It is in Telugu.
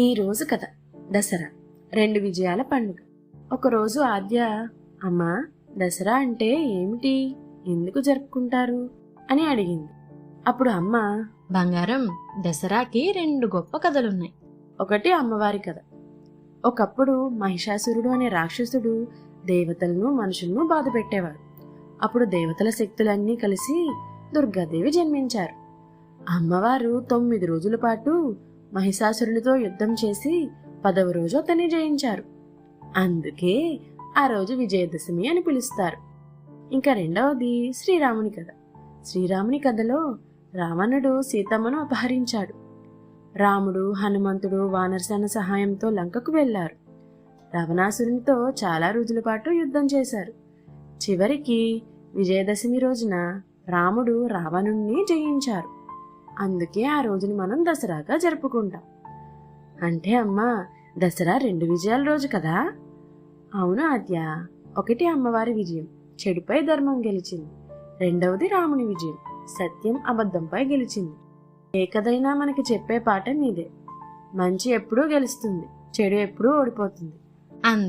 ఈ రోజు కథ. దసరా. రెండు విజయాల పండుగ. ఒకరోజు ఆద్య అమ్మా దసరా అంటే ఏమిటి? ఎందుకు జరుపుకుంటారు? అని అడిగింది. అప్పుడు అమ్మ బంగారం దసరాకి రెండు గొప్ప కథలున్నాయి. ఒకటి అమ్మవారి కథ. ఒకప్పుడు మహిషాసురుడు అనే రాక్షసుడు దేవతలను మనుషులను బాధ పెట్టేవాడు అప్పుడు దేవతల శక్తులన్నీ కలిసి దుర్గాదేవి జన్మించారు. అమ్మవారు తొమ్మిది రోజుల పాటు మహిషాసురునితో యుద్ధం చేసి పదవ రోజు అతన్ని జయించారు. అందుకే ఆ రోజు విజయదశమి అని పిలుస్తారు. ఇంకా రెండవది శ్రీరాముని కథ. శ్రీరాముని కథలో రావణుడు సీతమ్మను అపహరించాడు. రాముడు హనుమంతుడు వానరసేన సహాయంతో లంకకు వెళ్ళారు రావణాసురునితో చాలా రోజుల పాటు యుద్ధం చేశారు. చివరికి విజయదశమి రోజున రాముడు రావణుణ్ణి జయించారు. అందుకే ఆ రోజుని మనం దసరాగా జరుపుకుంటాం. అంటే అమ్మా దసరా రెండు విజయాల రోజు కదా? అవును ఆద్య ఒకటి అమ్మవారి విజయం చెడుపై ధర్మం గెలిచింది. రెండవది రాముని విజయం సత్యం అబద్ధంపై గెలిచింది. ఏ కథైనా మనకి చెప్పే పాఠం ఇదే. మంచి ఎప్పుడూ గెలుస్తుంది చెడు ఎప్పుడూ ఓడిపోతుంది. అంద